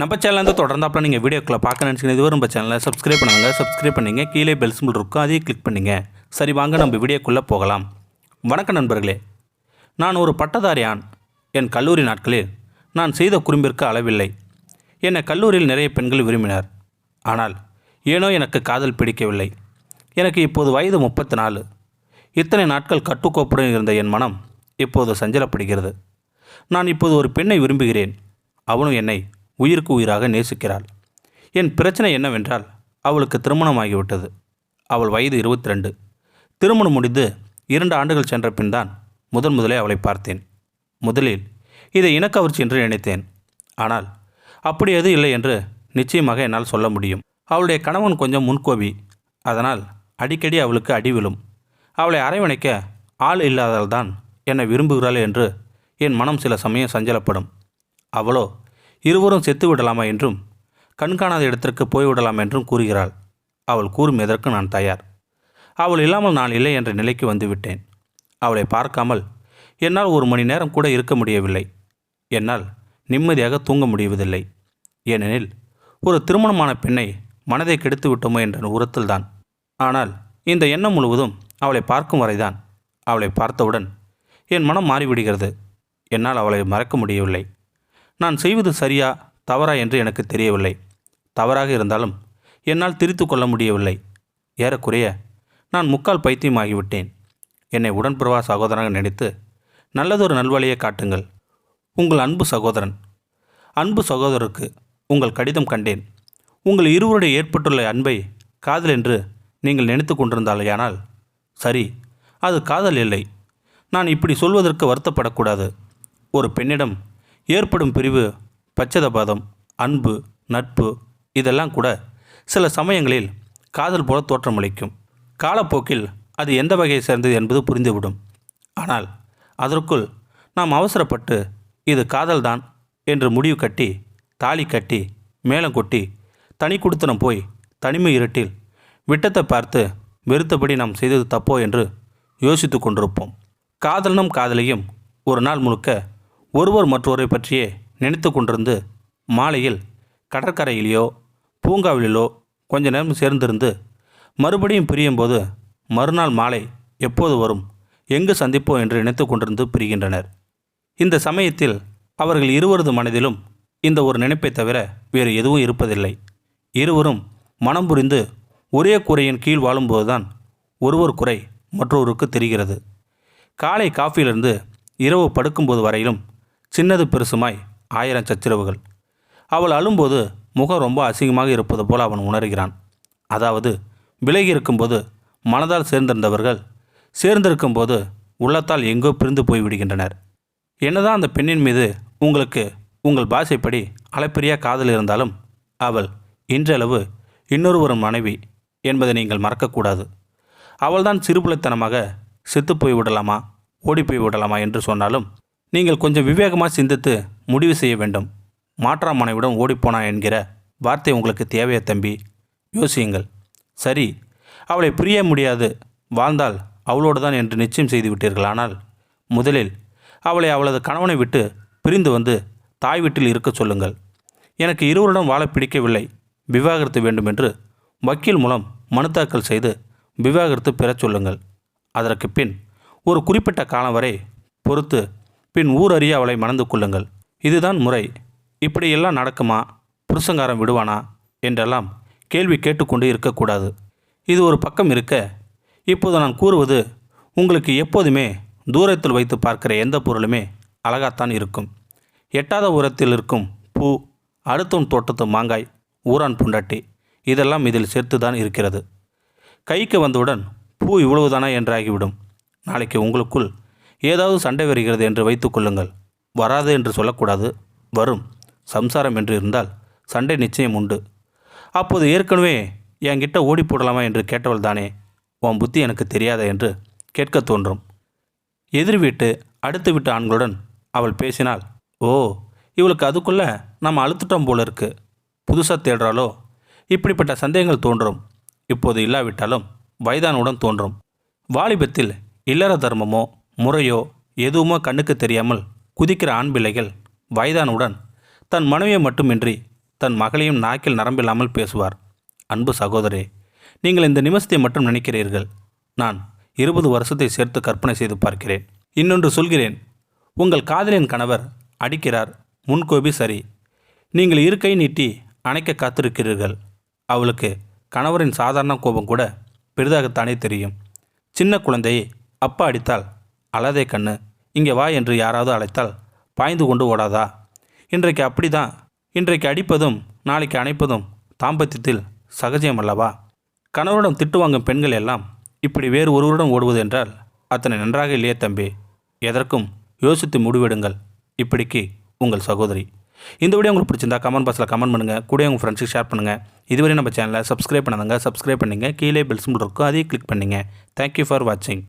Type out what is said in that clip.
நம்ம சேனலேருந்து தொடர்ந்தாப்பில் நீங்கள் வீடியோக்களை பார்க்க நினச்சிங்க இதுவரை நம்ம சேனலை சப்ஸ்கிரைப் பண்ணுங்கள் சப்ஸ்கிரைப் பண்ணிங்க கீழே பெல் சிம்பிள் இருக்கும் அதையும் கிளிக் பண்ணிங்க. சரி வாங்க நம்ம வீடியோக்குள்ளே போகலாம். வணக்கம் நண்பர்களே. நான் ஒரு பட்டதாரி ஆண். என் கல்லூரி நாட்களில் நான் செய்த குறும்பிற்கு அளவில்லை. என்னை கல்லூரியில் நிறைய பெண்கள் விரும்பினார். ஆனால் ஏனோ எனக்கு காதல் பிடிக்கவில்லை. எனக்கு இப்போது வயது முப்பத்தி நாலு. இத்தனை நாட்கள் கட்டுக்கோப்புடன் இருந்த என் மனம் இப்போது சஞ்சலப்படுகிறது. நான் இப்போது ஒரு பெண்ணை விரும்புகிறேன். அவனும் என்னை உயிருக்கு உயிராக நேசிக்கிறாள். என் பிரச்சனை என்னவென்றால் அவளுக்கு திருமணமாகிவிட்டது. அவள் வயது இருபத்தி ரெண்டு திருமணம் முடிந்து இரண்டு ஆண்டுகள் சென்ற பின் தான் முதன் முதலே அவளை பார்த்தேன். முதலில் இதை இனக்கவர்ச்சி என்று நினைத்தேன். ஆனால் அப்படி எது இல்லை என்று நிச்சயமாக என்னால் சொல்ல முடியும். அவளுடைய கணவன் கொஞ்சம் முன்கோபி. அதனால் அடிக்கடி அவளுக்கு அடி விழும். அவளை அரவணைக்க ஆள் இல்லாதால்தான் என்னை விரும்புகிறாள் என்று என் மனம் சில சமயம் சஞ்சலப்படும். அவளோ இருவரும் செத்து விடலாமா என்றும் கண்காணாத இடத்திற்கு போய்விடலாம் என்றும் கூறுகிறாள். அவள் கூறும் எதற்கு நான் தயார்? அவள் இல்லாமல் நான் இல்லை என்ற நிலைக்கு வந்துவிட்டேன். அவளை பார்க்காமல் என்னால் ஒரு மணி நேரம் கூட இருக்க முடியவில்லை. என்னால் நிம்மதியாக தூங்க முடிவதில்லை. ஏனெனில் ஒரு திருமணமான பெண்ணை மனதை கெடுத்து விட்டோமோ என்ற உரத்தில்தான். ஆனால் இந்த எண்ணம் முழுவதும் அவளை பார்க்கும் வரைதான். அவளை பார்த்தவுடன் என் மனம் மாறிவிடுகிறது. என்னால் அவளை மறக்க முடியவில்லை. நான் செய்வது சரியா தவறா என்று எனக்கு தெரியவில்லை. தவறாக இருந்தாலும் என்னால் திரித்து கொள்ள முடியவில்லை. ஏறக்குறைய நான் முக்கால் பைத்தியமாகிவிட்டேன். என்னை உடன்பிறவா சகோதரனாக நினைத்து நல்லதொரு நல்வழியை காட்டுங்கள். உங்கள் அன்பு சகோதரன். அன்பு சகோதரருக்கு உங்கள் கடிதம் கண்டேன். உங்கள் இருவருடைய ஏற்பட்டுள்ள அன்பை காதல் என்று நீங்கள் நினைத்து கொண்டிருந்தாலேயானால் சரி அது காதல் இல்லை. நான் இப்படி சொல்வதற்கு வருத்தப்படக்கூடாது. ஒரு பெண்ணிடம் ஏற்படும் பிரிவு பச்சதபாதம் அன்பு நட்பு இதெல்லாம் கூட சில சமயங்களில் காதல் போல தோற்றமளிக்கும். காலப்போக்கில் அது எந்த வகையை சேர்ந்தது என்பது புரிந்துவிடும். ஆனால் அதற்குள் நாம் அவசரப்பட்டு இது காதல்தான் என்று முடிவு கட்டி தாலி கட்டி மேளம் கொட்டி தனி குடுத்தனம் போய் தனிமை இருட்டில் விட்டத்தை பார்த்து வெறுத்தபடி நாம் செய்தது தப்போ என்று யோசித்து கொண்டிருப்போம். காதலனும் காதலியும் ஒரு நாள் முழுக்க ஒருவர் மற்றொரை பற்றியே நினைத்து கொண்டிருந்து மாலையில் கடற்கரையிலேயோ பூங்காவிலோ கொஞ்ச நேரம் சேர்ந்திருந்து மறுபடியும் பிரியும்போது மறுநாள் மாலை எப்போது வரும் எங்கு சந்திப்போம் என்று நினைத்து கொண்டிருந்து பிரிகின்றனர். இந்த சமயத்தில் அவர்கள் இருவரது மனதிலும் இந்த ஒரு நினைப்பை தவிர வேறு எதுவும் இருப்பதில்லை. இருவரும் மனம் புரிந்து ஒரே குறையின் கீழ் வாழும்போதுதான் ஒருவர் குறை மற்றொருக்கு தெரிகிறது. காலை காஃபியிலிருந்து இரவு படுக்கும்போது வரையிலும் சின்னது பெருசுமாய் ஆயிரம் சச்சரவுகள். அவள் அழும்போது முகம் ரொம்ப அசிங்கமாக இருப்பது போல் அவன் உணர்கிறான். அதாவது விலகி இருக்கும்போது மனதால் சேர்ந்திருந்தவர்கள் சேர்ந்திருக்கும்போது உள்ளத்தால் எங்கோ பிரிந்து போய் விடுகின்றனர். என்னதான் அந்த பெண்ணின் மீது உங்களுக்கு உங்கள் பாஷைப்படி அளப்பெரிய காதல் இருந்தாலும் அவள் இன்றளவு இன்னொருவரும் மனைவி என்பதை நீங்கள் மறக்கக்கூடாது. அவள்தான் சிறுபிள்ளைத்தனமாக செத்துப்போய் விடலாமா ஓடி போய் விடலாமா என்று சொன்னாலும் நீங்கள் கொஞ்சம் விவேகமாக சிந்தித்து முடிவு செய்ய வேண்டும். மாற்றா மனைவிடம் ஓடிப்போனா என்கிற வார்த்தை உங்களுக்கு தேவையா தம்பி. யோசியுங்கள். சரி அவளை பிரிய முடியாது. வாழ்ந்தால் அவளோடு தான் என்று நிச்சயம் செய்து விட்டீர்கள். ஆனால் முதலில் அவளை அவளது கணவனை விட்டு பிரிந்து வந்து தாய் வீட்டில் இருக்கச் சொல்லுங்கள். எனக்கு இருவருடன் வாழ பிடிக்கவில்லை. விவாகரத்து வேண்டும் என்று வக்கீல் மூலம் மனு தாக்கல் செய்து விவாகரத்து பெறச் சொல்லுங்கள். அதற்கு பின் ஒரு குறிப்பிட்ட காலம் வரை பொறுத்து பின் ஊர் அறிய அவளை மணந்து கொள்ளுங்கள். இதுதான் முறை. இப்படியெல்லாம் நடக்குமா? புருஷங்காரம் விடுவானா? என்றெல்லாம் கேள்வி கேட்டுக்கொண்டு இருக்கக்கூடாது. இது ஒரு பக்கம் இருக்க. இப்போது நான் கூறுவது உங்களுக்கு எப்போதுமே தூரத்தில் வைத்து பார்க்கிற எந்த பொருளுமே அழகாத்தான் இருக்கும். எட்டாத உரத்தில் இருக்கும் பூ அடுத்தவன் தோட்டத்து மாங்காய் ஊரான் புண்டாட்டி இதெல்லாம் இதில் சேர்த்து தான் இருக்கிறது. கைக்கு வந்தவுடன் பூ இவ்வளவுதானா என்றாகிவிடும். நாளைக்கு உங்களுக்குள் ஏதாவது சண்டை வருகிறது என்று வைத்துக்கொள்ளுங்கள் வராது என்று சொல்லக்கூடாது. வரும். சம்சாரம் என்று இருந்தால் சண்டை நிச்சயம் உண்டு. அப்போது ஏற்கனவே என்கிட்ட ஓடி போடலாமா என்று கேட்டவள் தானே. உன் புத்தி எனக்கு தெரியாத என்று கேட்க தோன்றும். எதிர் வீட்டு அடுத்து விட்டு ஆண்களுடன் அவள் பேசினால் ஓ இவளுக்கு அதுக்குள்ளே நம்ம அழுத்துட்டோம் போல இருக்கு. புதுசாக தேடுறாளோ? இப்படிப்பட்ட சந்தேகங்கள் தோன்றும். இப்போது இல்லாவிட்டாலும் வயதானுடன் தோன்றும். வாலிபத்தில் இல்லற தர்மமோ முறையோ எதுவுமோ கண்ணுக்கு தெரியாமல் குதிக்கிற ஆண் பிள்ளைகள் வயதானவுடன் தன் மனைவியை மட்டுமின்றி தன் மகளையும் நாக்கில் நரம்பில்லாமல் பேசுவார். அன்பு சகோதரே நீங்கள் இந்த நிமிஷத்தை மட்டும் நினைக்கிறீர்கள். நான் இருபது வருஷத்தை சேர்த்து கற்பனை செய்து பார்க்கிறேன். இன்னொன்று சொல்கிறேன் உங்கள் காதலின் கணவர் அடிக்கிறார் முன்கோபி சரி. நீங்கள் இருக்கை நீட்டி அணைக்க காத்திருக்கிறீர்கள். அவளுக்கு கணவரின் சாதாரண கோபம் கூட பெரிதாகத்தானே தெரியும். சின்ன குழந்தையை அப்பா அடித்தால் அழாதே கண்ணு. இங்கே வா என்று யாராவது அழைத்தால் பாய்ந்து கொண்டு ஓடாதா? இன்றைக்கு அப்படிதான். இன்றைக்கு அடிப்பதும் நாளைக்கு அணைப்பதும் தாம்பத்தியத்தில் சகஜம் அல்லவா கணவரிடம் திட்டு வாங்கும் பெண்கள் எல்லாம் இப்படி வேறு ஒருவருடன் ஓடுவது என்றால் அத்தனை நன்றாக இல்லையே தம்பி. எதற்கும் யோசித்து முடிவெடுங்கள். இப்படிக்கு உங்கள் சகோதரி. இந்த வீடியோ உங்களுக்கு பிடிச்சிருந்தா கமெண்ட் பாக்ஸில் கமெண்ட் பண்ணுங்கள் கூட உங்கள் ஃப்ரெண்ட்ஸுக்கு ஷேர் பண்ணுங்கள் இதுவரை நம்ம சேனலை சப்ஸ்கிரைப் பண்ணாதங்க சப்ஸ்கிரைப் பண்ணுங்கள் கீழே பெல் சிம்பிள் இருக்கும் அதையும் கிளிக் பண்ணுங்கள் தேங்க்யூ ஃபார் வாட்சிங்